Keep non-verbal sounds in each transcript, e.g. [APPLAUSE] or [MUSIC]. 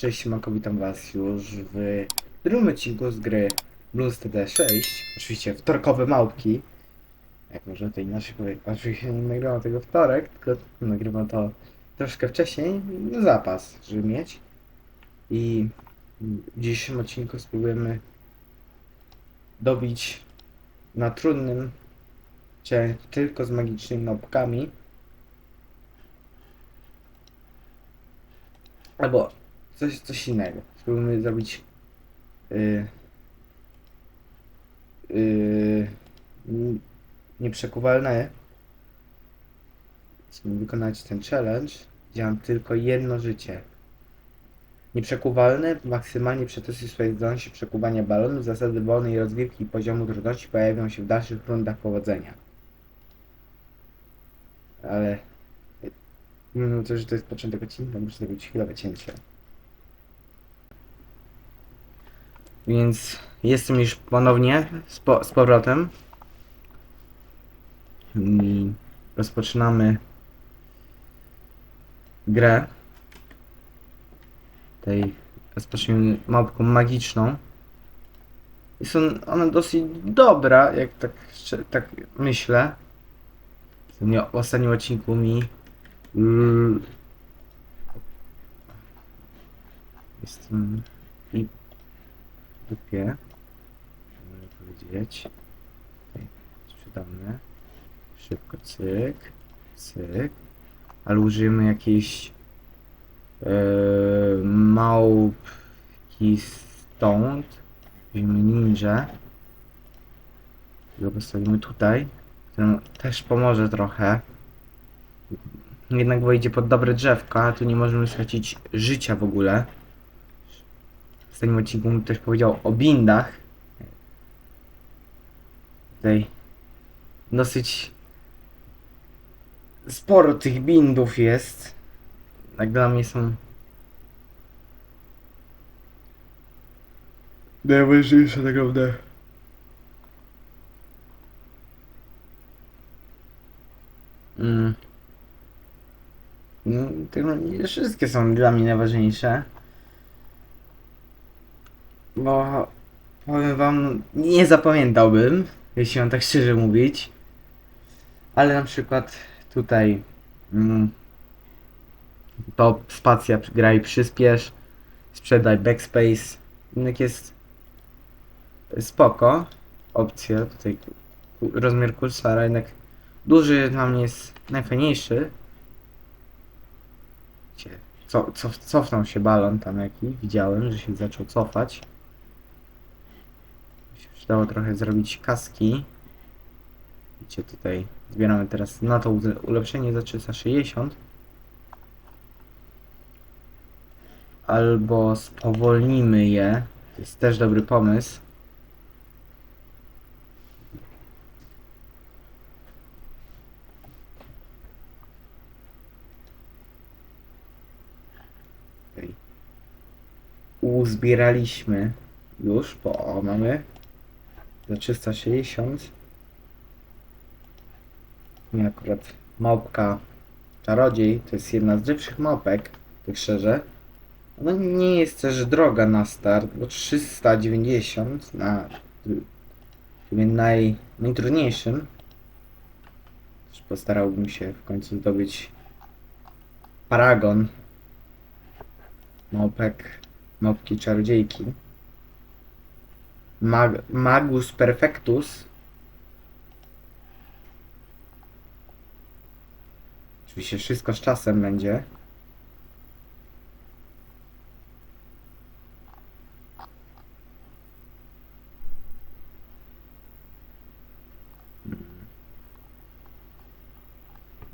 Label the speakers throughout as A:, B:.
A: Cześć, Mako, witam was już w drugim odcinku z gry Blues TD6. Oczywiście wtorkowe małpki. Jak można to inaczej powiedzieć. Oczywiście nie nagrywam tego wtorek, tylko nagrywam to troszkę wcześniej, na zapas, żeby mieć. I w dzisiejszym odcinku spróbujemy dobić na trudnym challenge tylko z magicznymi małpkami. Albo coś, coś innego. Spróbujmy zrobić yy, yy, nieprzekuwalne. Spróbujmy wykonać ten challenge. Gdzie mam tylko jedno życie. Nieprzekuwalne maksymalnie przetestuj swoje zdolności przekuwania balonów. Zasady wolnej rozgrywki i poziomu trudności pojawią się w dalszych rundach powodzenia. Ale Mimo to, że to jest początek odcinka, muszę zrobić chwilowe cięcie. Więc jestem już ponownie z, po, z powrotem. I rozpoczynamy grę. Tej rozpoczniemy małpką magiczną. Jest on, ona dosyć dobra, jak tak, tak myślę. W ostatnim odcinku mi Mm. Jestem dupie. Mogę powiedzieć. Tutaj sprzedamy. Szybko cyk. Cyk. Ale użyjemy jakiejś e, małpki stąd. Weźmiemy ninja. Go postawimy tutaj. Który też pomoże trochę. Jednak wejdzie pod dobre drzewka, tu nie możemy stracić życia w ogóle. W ostatnim odcinku mi ktoś powiedział o bindach. Tutaj dosyć sporo tych bindów jest. Jak dla mnie są najważniejsze tak naprawdę. Mm. No, wszystkie są dla mnie najważniejsze. Bo powiem wam, nie zapamiętałbym, jeśli mam tak szczerze mówić. Ale na przykład tutaj mm, to spacja graj przyspiesz, sprzedaj backspace. Jednak jest spoko opcja tutaj rozmiar kursora, jednak duży dla mnie jest najfajniejszy. Co, co, cofnął się balon tam jakiś, widziałem, że się zaczął cofać. Przydało trochę zrobić kaski. Widzicie, tutaj zbieramy teraz na to ule- ulepszenie za 360. Albo spowolnimy je. To jest też dobry pomysł. Uzbieraliśmy już, bo mamy za 360. Nie akurat małpka czarodziej, to jest jedna z lepszych małpek, tak szczerze. Ona nie jest też droga na start, bo 390 na tym naj, najtrudniejszym. Też postarałbym się w końcu zdobyć paragon małpek, małpki czarodziejki. Mag, Magus Perfectus. Oczywiście wszystko z czasem będzie.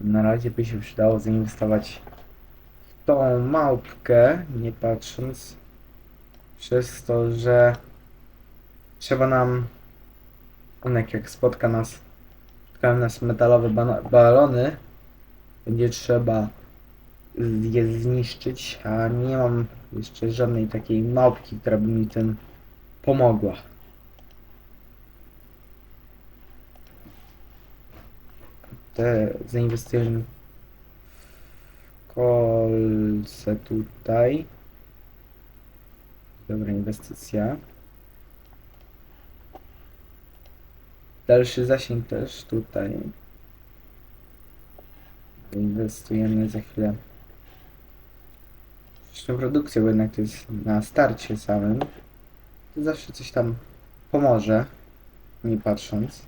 A: Na razie by się przydało zainwestować w tą małpkę, nie patrząc przez to, że trzeba nam onek jak spotka nas spotkają nas metalowe balony będzie trzeba je zniszczyć, a nie mam jeszcze żadnej takiej małpki, która by mi tym pomogła. Te zainwestujemy w kolce tutaj. Dobra inwestycja. Dalszy zasięg też tutaj. Inwestujemy za chwilę. Zresztą produkcję, bo jednak to jest na starcie samym. To zawsze coś tam pomoże, nie patrząc.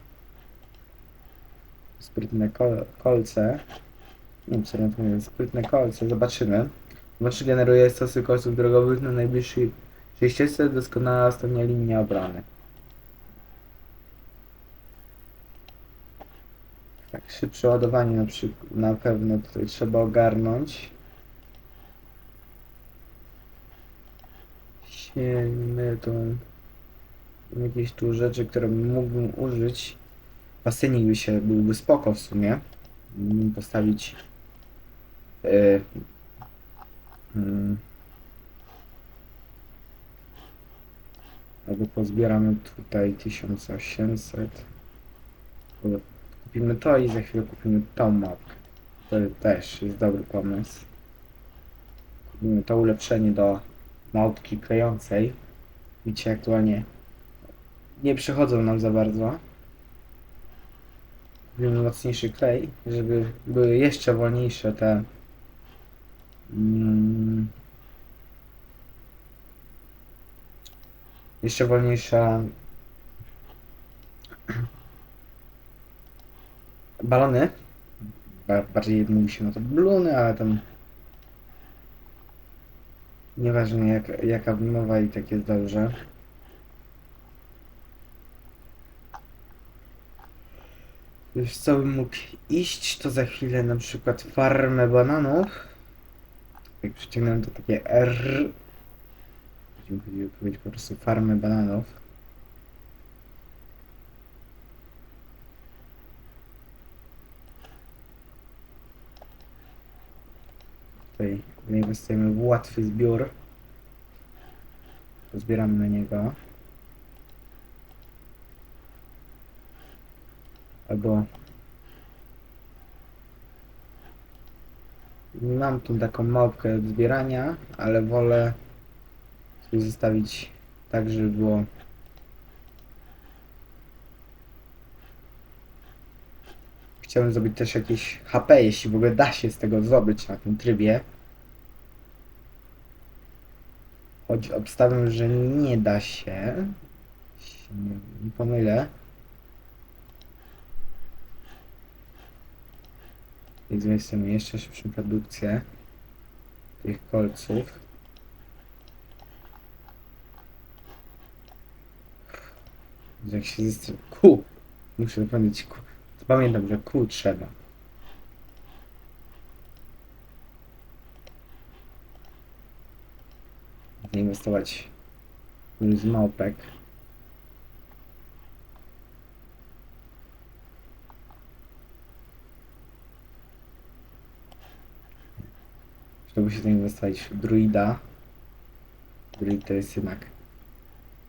A: Sprytne kol kolce. Nie wiem, co na to mówię. Sprytne kolce, zobaczymy. Znaczy generuje stosy kolców drogowych na najbliższej ścieżce doskonała ostatnia linia obrony. Tak, szybsze ładowanie na, na pewno tutaj trzeba ogarnąć. Siejmy tu jakieś tu rzeczy, które mógłbym użyć. Basenik by się byłby spoko w sumie. Mógłbym postawić yy, mm, albo pozbieramy tutaj 1800 Albo kupimy to i za chwilę kupimy tą mapkę. To też jest dobry pomysł. Kupimy to ulepszenie do małpki klejącej widzicie aktualnie nie przychodzą nam za bardzo. Kupimy mocniejszy klej żeby były jeszcze wolniejsze te mm, jeszcze wolniejsza balony. Ba- Bardziej mówi się na to bluny, ale tam nieważne jak, jaka wymowa i tak jest dobrze. Wiesz co bym mógł iść, to za chwilę na przykład farmę bananów. Jak przyciągnę to takie R. Będziemy powiedzieć po prostu farmę bananów. Tutaj inwestujemy w łatwy zbiór. Pozbieramy na niego. Albo mam tu taką małpkę do zbierania, ale wolę sobie zostawić tak, żeby było Chciałem zrobić też jakieś HP, jeśli w ogóle da się z tego zdobyć na tym trybie. Choć obstawiam, że nie da się. Nie, nie pomylę. Więc weźmy jeszcze szybszą produkcję tych kolców. Jak się zestra... Ku! Muszę powiedzieć ku. Pamiętam, że ku trzeba. Inwestować z małpek. Żeby się zainwestować w druida. Druid to jest jednak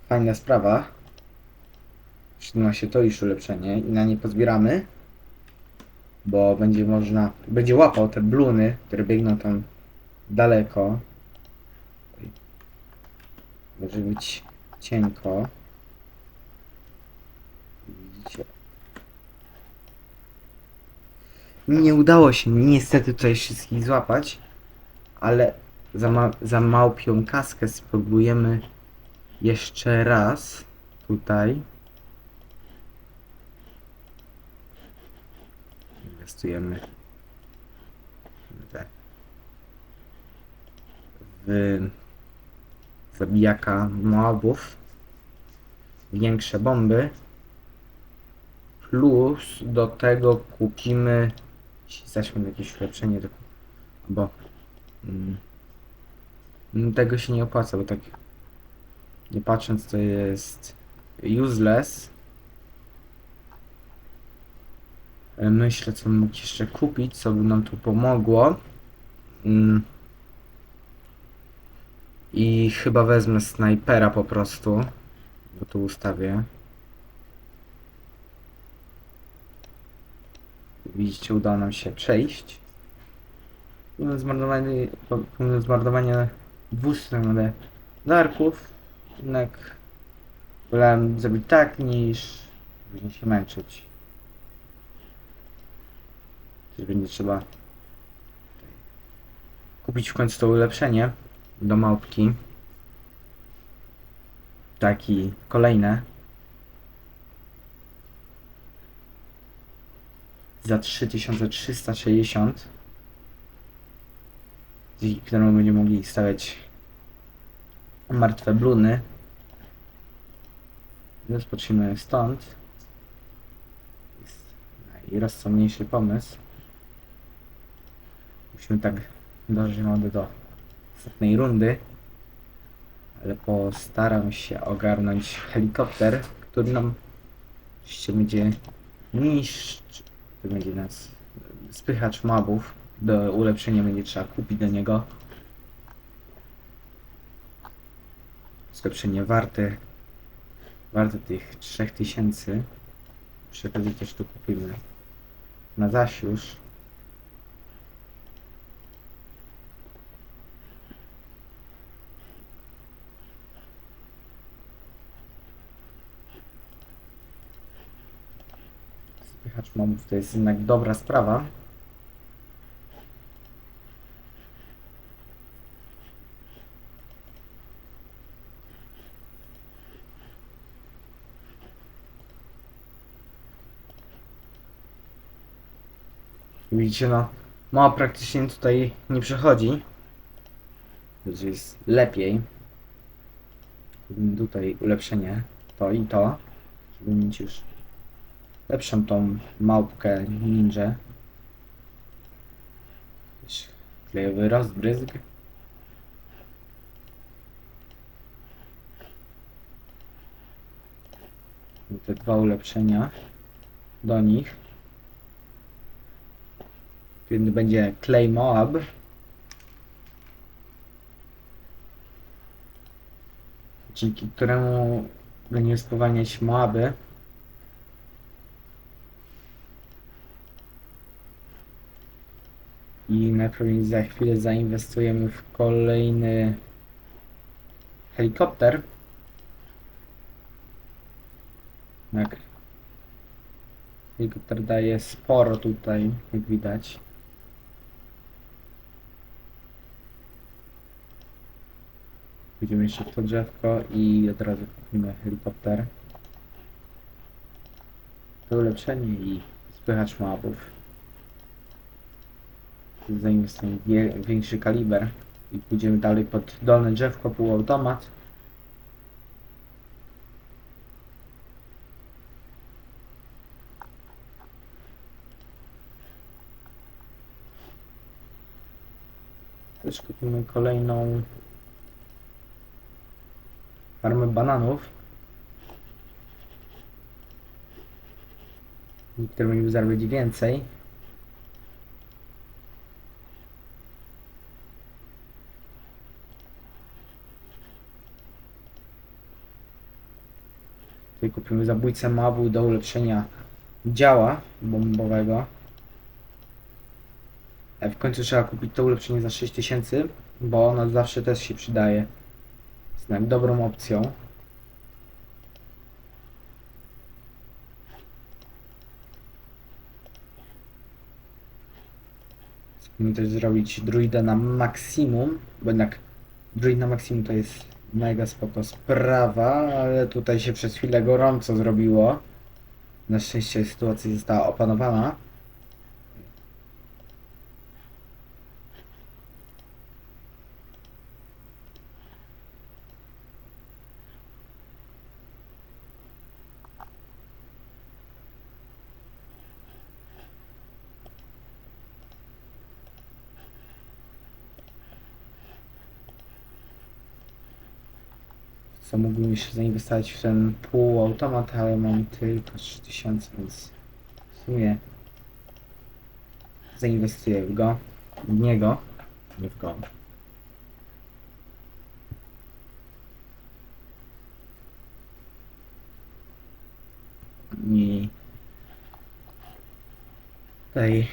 A: fajna sprawa. Przyda się to iż ulepszenie i na nie pozbieramy. Bo będzie można, będzie łapał te bluny, które biegną tam daleko. Może być cienko. Widzicie. Nie udało się niestety tutaj wszystkich złapać, ale za, ma za małpią kaskę spróbujemy jeszcze raz tutaj. Inwestujemy w, zabijaka moabów, większe bomby, plus do tego kupimy, jeśli zaczniemy jakieś ulepszenie, bo mm, mm, tego się nie opłaca, bo tak nie patrząc to jest useless. Myślę, co mógł jeszcze kupić, co by nam tu pomogło. Mm. I chyba wezmę snajpera po prostu. Bo tu ustawię. Widzicie, udało nam się przejść. Pomimo zmarnowania, pomimo dwóch stron darków, Jednak wolałem zrobić tak, niż później się męczyć. Też będzie trzeba kupić w końcu to ulepszenie do małpki. Taki kolejne. Za 3360 dzięki któremu będziemy mogli stawiać martwe bluny. Rozpocznijmy stąd. Jest najrozsądniejszy pomysł. Musimy tak mamy do ostatniej rundy. Ale postaram się ogarnąć helikopter, który nam oczywiście będzie niszczył, który będzie nas spychacz mobów. Do ulepszenia będzie trzeba kupić do niego. Ulepszenie warte warte tych 3000. Przy okazji też tu kupimy na zasiusz. Spychacz mobów to jest jednak dobra sprawa. Widzicie, no, mała praktycznie tutaj nie przechodzi. Więc jest lepiej. Tutaj ulepszenie, to i to, żeby mieć już lepszą tą małpkę ninja. Klejowy rozbryzg. Te dwa ulepszenia do nich. Kiedy będzie Clay Moab. Dzięki któremu będziemy spowalniać Moaby. I najpewniej za chwilę zainwestujemy w kolejny helikopter. Tak. Helikopter daje sporo tutaj, jak widać. Pójdziemy jeszcze w to drzewko i od razu kupimy helikopter. To ulepszenie i spychacz w wie- większy kaliber i pójdziemy dalej pod dolne drzewko, półautomat. Też kupimy kolejną farmę bananów. I które będziemy zarabiać więcej. Tutaj kupimy zabójcę mabu do ulepszenia działa bombowego. E, W końcu trzeba kupić to ulepszenie za 6000, bo ono zawsze też się przydaje. Jest dobrą opcją. Spróbujmy też zrobić druida na maksimum, bo jednak druid na maksimum to jest mega spoko sprawa, ale tutaj się przez chwilę gorąco zrobiło. Na szczęście sytuacja została opanowana. co mógłbym jeszcze zainwestować w ten półautomat, ale mam tylko 3000, więc w sumie zainwestuję w go, w niego, nie w go. I tutaj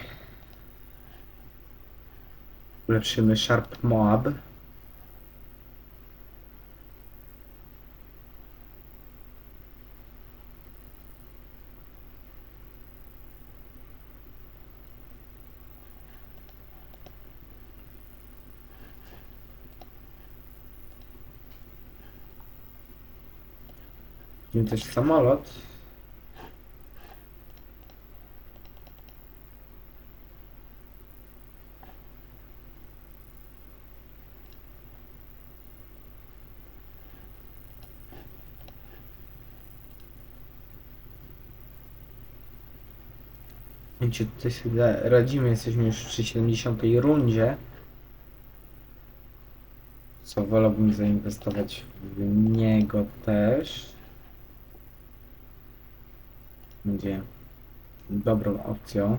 A: ulepszymy Sharp Moab. Też samolot. Wiecie, tutaj sobie radzimy, jesteśmy już przy 70 rundzie. Co wolałbym zainwestować w niego też. Będzie dobrą opcją.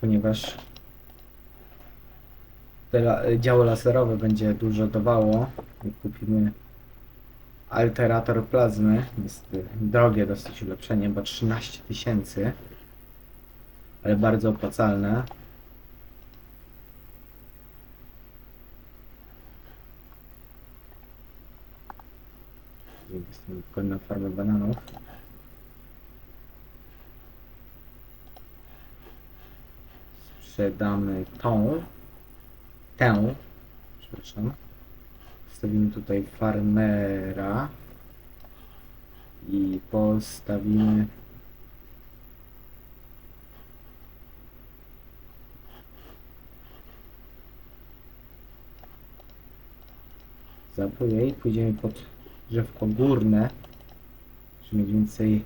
A: Ponieważ te la- działo laserowe będzie dużo dawało. Kupimy alterator plazmy. Jest drogie dosyć ulepszenie, bo 13 tysięcy. Ale bardzo opłacalne. Na farmę bananów. Sprzedamy tą. Tę. Przepraszam. Wstawimy tutaj farmera. I postawimy zapłyję i pójdziemy pod drzewko górne, żeby mieć więcej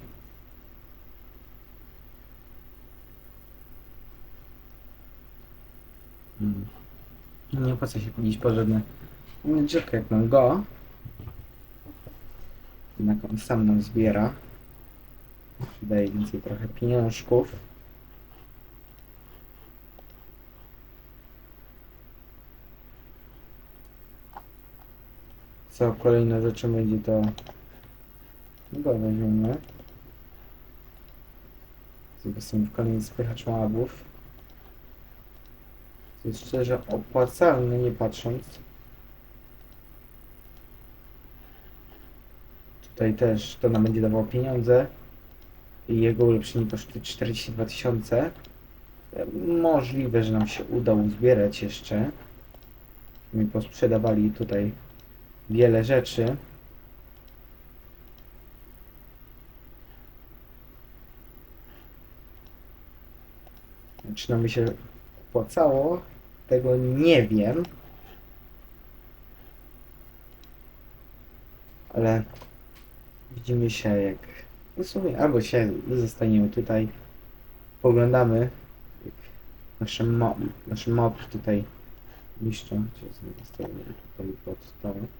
A: Hmm. Nie opłaca się chodzić po żadne inne drzewko jak mam go. Jednak on sam nam zbiera. Daje więcej trochę pieniążków. Co kolejną rzeczą będzie to go weźmiemy. Zobaczymy w kolejny spychacz łabów. To jest szczerze opłacalne, nie patrząc. Tutaj też to nam będzie dawało pieniądze. I jego ulepszenie kosztuje 42 tysiące. Możliwe, że nam się uda uzbierać jeszcze. My posprzedawali tutaj wiele rzeczy. Czy nam się opłacało? Tego nie wiem. Ale widzimy się jak... No sumie albo się zostaniemy tutaj. Poglądamy jak nasze, mo nasze mopy tutaj niszczą. Sobie zostawimy tutaj pod to.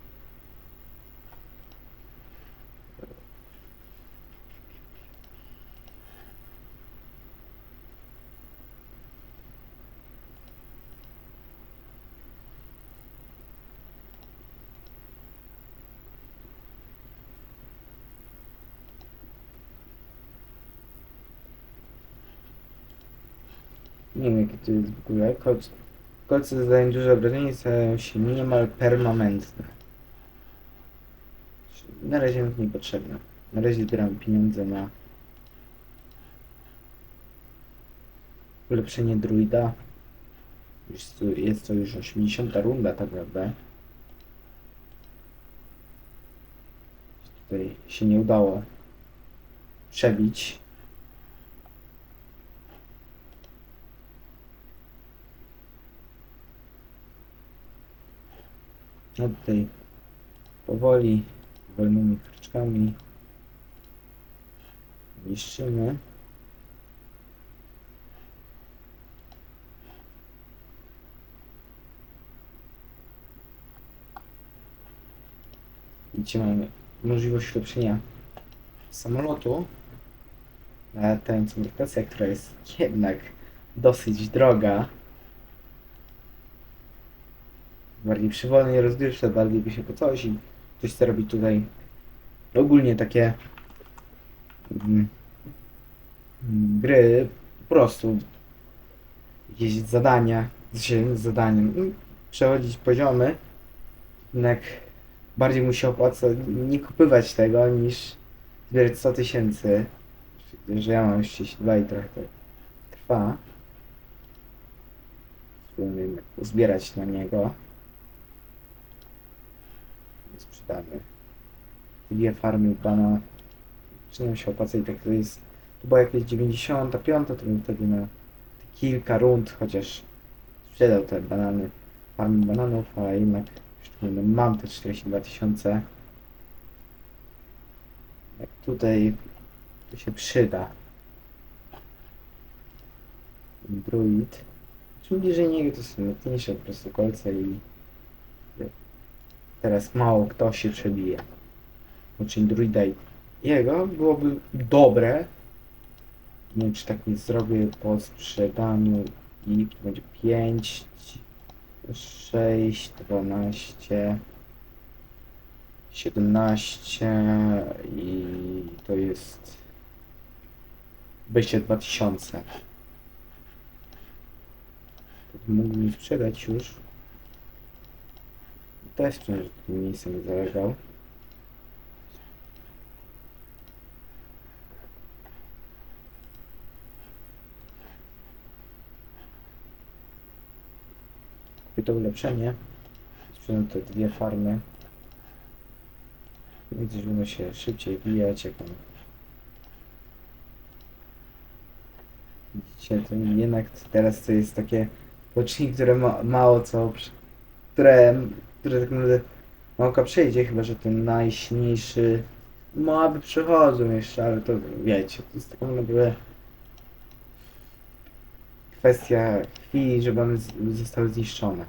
A: Nie wiem jakie to jest w ogóle. Kolce, kolce zadają duże obrażenie i stają się niemal permanentne. Na razie mi niepotrzebne. Na razie zbieram pieniądze na ulepszenie druida. Jest to już 80 runda tak naprawdę. Tutaj się nie udało przebić. No tutaj powoli, wolnymi kroczkami niszczymy. Gdzie mamy możliwość ulepszenia samolotu na latającą rotację, która jest jednak dosyć droga. Bardziej przywolnie rozgrywcze, bardziej by się po coś i ktoś chce robić tutaj ogólnie takie mm, gry, po prostu jakieś zadania, się z zadaniem, mm, przechodzić poziomy, jednak bardziej mu się opłaca nie kupywać tego niż zbierać 100 tysięcy, że ja mam już 32 i trochę trwa. uzbierać na niego. Sprzedamy. Dwie farmy bana. Zaczynają się opłacać, tak to jest. To była jakieś 95, to bym wtedy na kilka rund chociaż sprzedał te banany, farmy bananów, ale jednak no, mam te 42 tysiące. Jak tutaj to się przyda. Druid. Czym bliżej niego to są mocniejsze po prostu kolce i teraz mało kto się przebije. Znaczy druida i jego byłoby dobre. Nie wiem czy tak nie zrobię po sprzedaniu i to będzie 5, 6, 12, 17 i to jest 22 tysiące. Mógłbym sprzedać już. Też miejscem nie zalegał. Kupię to ulepszenie. Sprzedam te dwie farmy. Widzę, że będą się szybciej bijać, jak on Widzicie, to jednak teraz to jest takie poczniki, które ma, mało co, które, które tak naprawdę małka przejdzie, chyba że ten najsilniejszy moby przychodzą jeszcze, ale to wiecie, to jest tak naprawdę kwestia chwili, żeby one zostały zniszczone.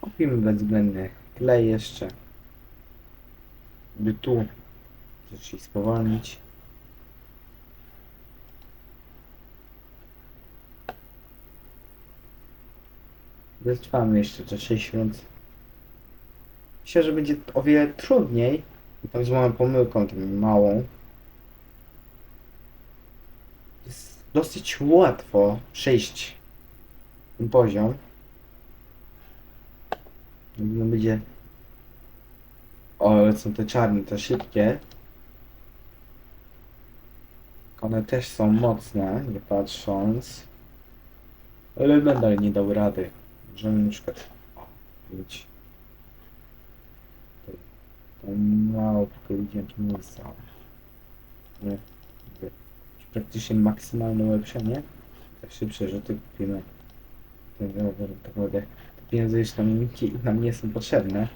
A: Kupimy bezwzględny klej jeszcze. By tu ich spowolnić. Wytrwamy jeszcze te 6 rund. Myślę, że będzie o wiele trudniej. Tam z małą pomyłką, tą małą. Jest dosyć łatwo przejść ten poziom. No będzie... O, ale są te czarne, te szybkie. One też są mocne, nie patrząc. Ale nadal nie dał rady. Możemy na przykład... Mieć... To mało tylko tu miejsca. Nie. Praktycznie maksymalne ulepszenie. Tak szybsze rzuty kupimy. Ten rower tak naprawdę te pieniądze już nam, nam nie są potrzebne.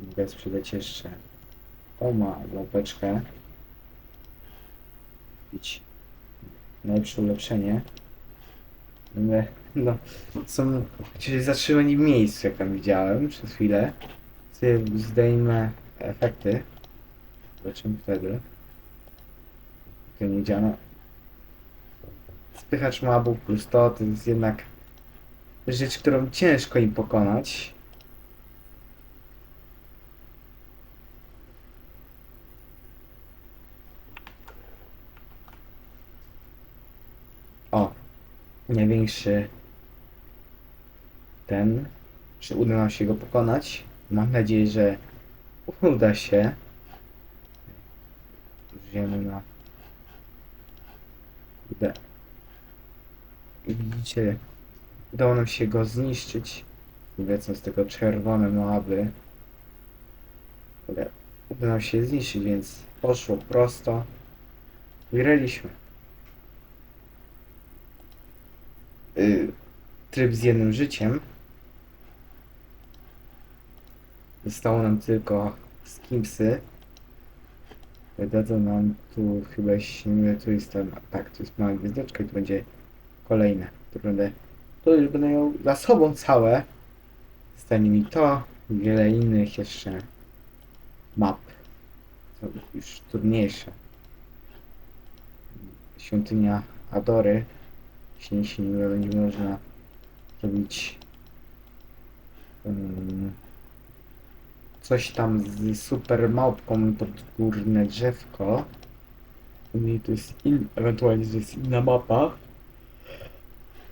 A: Mogę sprzedać jeszcze tą ma łapeczkę. Kupić najlepsze ulepszenie. Ale, no, są się zatrzymani w miejscu, jak tam widziałem przez chwilę. Sobie zdejmę efekty. Zobaczymy wtedy. To nie działa. Spychacz mabu plus to, to jest jednak rzecz, którą ciężko im pokonać. O, największy ten. Czy uda nam się go pokonać? Mam nadzieję, że uda się. Żyjemy na. Kurde. Widzicie, udało nam się go zniszczyć. Lecą z tego czerwone moaby. Ale udało nam się zniszczyć, więc poszło prosto. Wygraliśmy. Y, tryb z jednym życiem. Zostało nam tylko skimsy. Dadzą nam tu chyba, mylę, tu jest tam, tak, tu jest mała gwiazdeczka i będzie kolejne. To będę, to już będę miał za sobą całe. Zostanie mi to i wiele innych jeszcze map. To już trudniejsze. Świątynia Adory. Jeśli się nie będzie można zrobić um, coś tam z super małpką pod górne drzewko. Mnie to jest in, ewentualnie to jest inna mapa.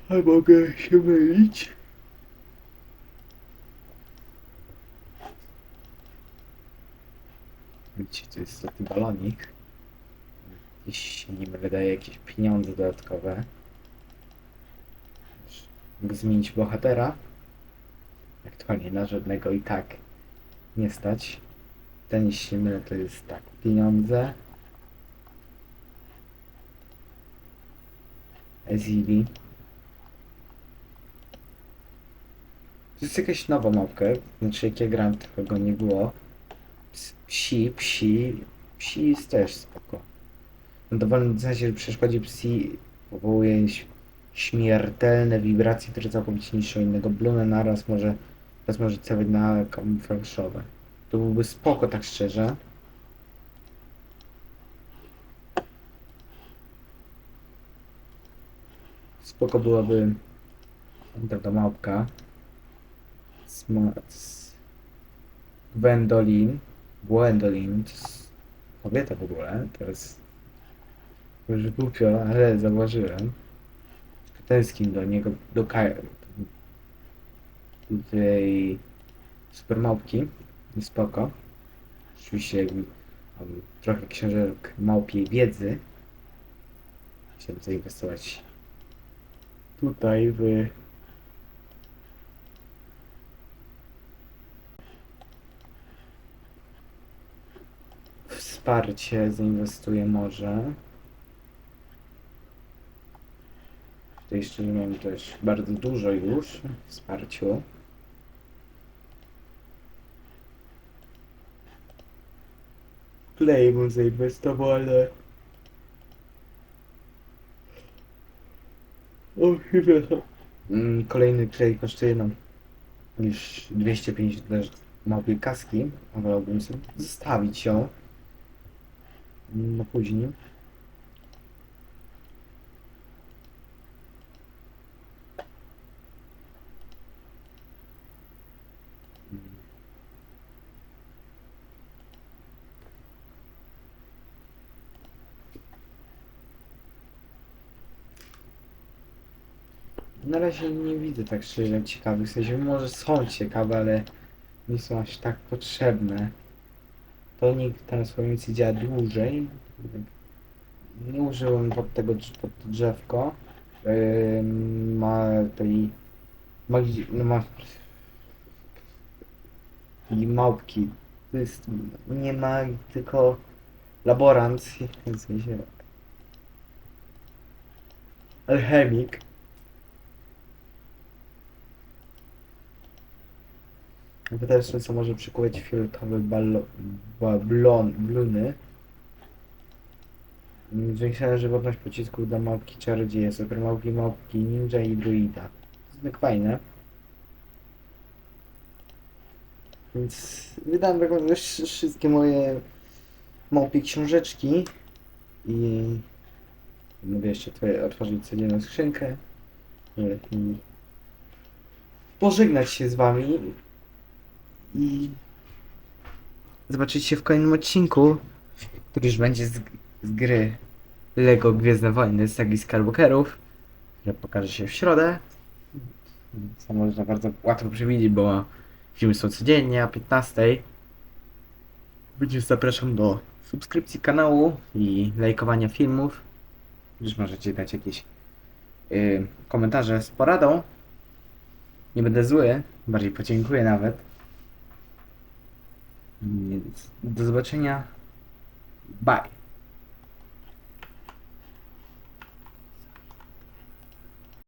A: A mogę się mylić. Widzicie, to jest taki balonik. Jeśli nie mylę, daje jakieś pieniądze dodatkowe. Mógł zmienić bohatera. Aktualnie na żadnego i tak nie stać. Ten, jeśli to jest tak, pieniądze. Ezili. To jest jakaś nowa mapka. Znaczy jak ja grałem, to go nie było. Ps- Psi, psi. Psi jest też spoko. Na dowolnym sensie, że przeszkodzie psi powołuje śmiertelne wibracje, które całkowicie niszczą innego. Blunę naraz może, może celować na kamuflażowe. To byłby spoko, tak szczerze. Spoko byłaby taka małpka. Sma... s- Gwendolyn. Gwendolyn. To jest kobieta w ogóle. Teraz już głupio, ale zauważyłem. Tęsknię do niego, do Kaj... tej super małpki. I spoko. Oczywiście mam trochę książek małpiej wiedzy. Chciałbym zainwestować tutaj w wsparcie zainwestuję może. Tutaj szczerze miałem też bardzo dużo już wsparciu. Zainwestował, ale... O, chyba. Mm, Kolejny klej kosztuje nam już 250 też małej kaski. a Wolałbym sobie zostawić ją na później. Na razie nie widzę tak szczerze ciekawych, w sensie może są ciekawe, ale nie są aż tak potrzebne. To nikt transformacji działa dłużej. Nie użyłem pod tego pod to drzewko. Yy, ma tej magi, no ma i małpki. To jest nie ma tylko laborant, [LAUGHS] w sensie alchemik. Wydaje co może przykuwać fioletowe balo, bablon, bluny. Zwiększana żywotność pocisków dla małpki czarodzieja, super małpki, ninja i druida. Tak fajne. Więc wydałem wsz- wszystkie moje małpie książeczki i mówię jeszcze twoje otworzyć codzienną skrzynkę i pożegnać się z wami i zobaczyć się w kolejnym odcinku, który już będzie z, z gry Lego Gwiezdne Wojny z sagi Skywalkerów, które pokaże się w środę. Co można bardzo łatwo przewidzieć, bo filmy są codziennie o 15. Więc zapraszam do subskrypcji kanału i lajkowania filmów. Już możecie dać jakieś y, komentarze z poradą. Nie będę zły, bardziej podziękuję nawet. Więc do zobaczenia. Bye.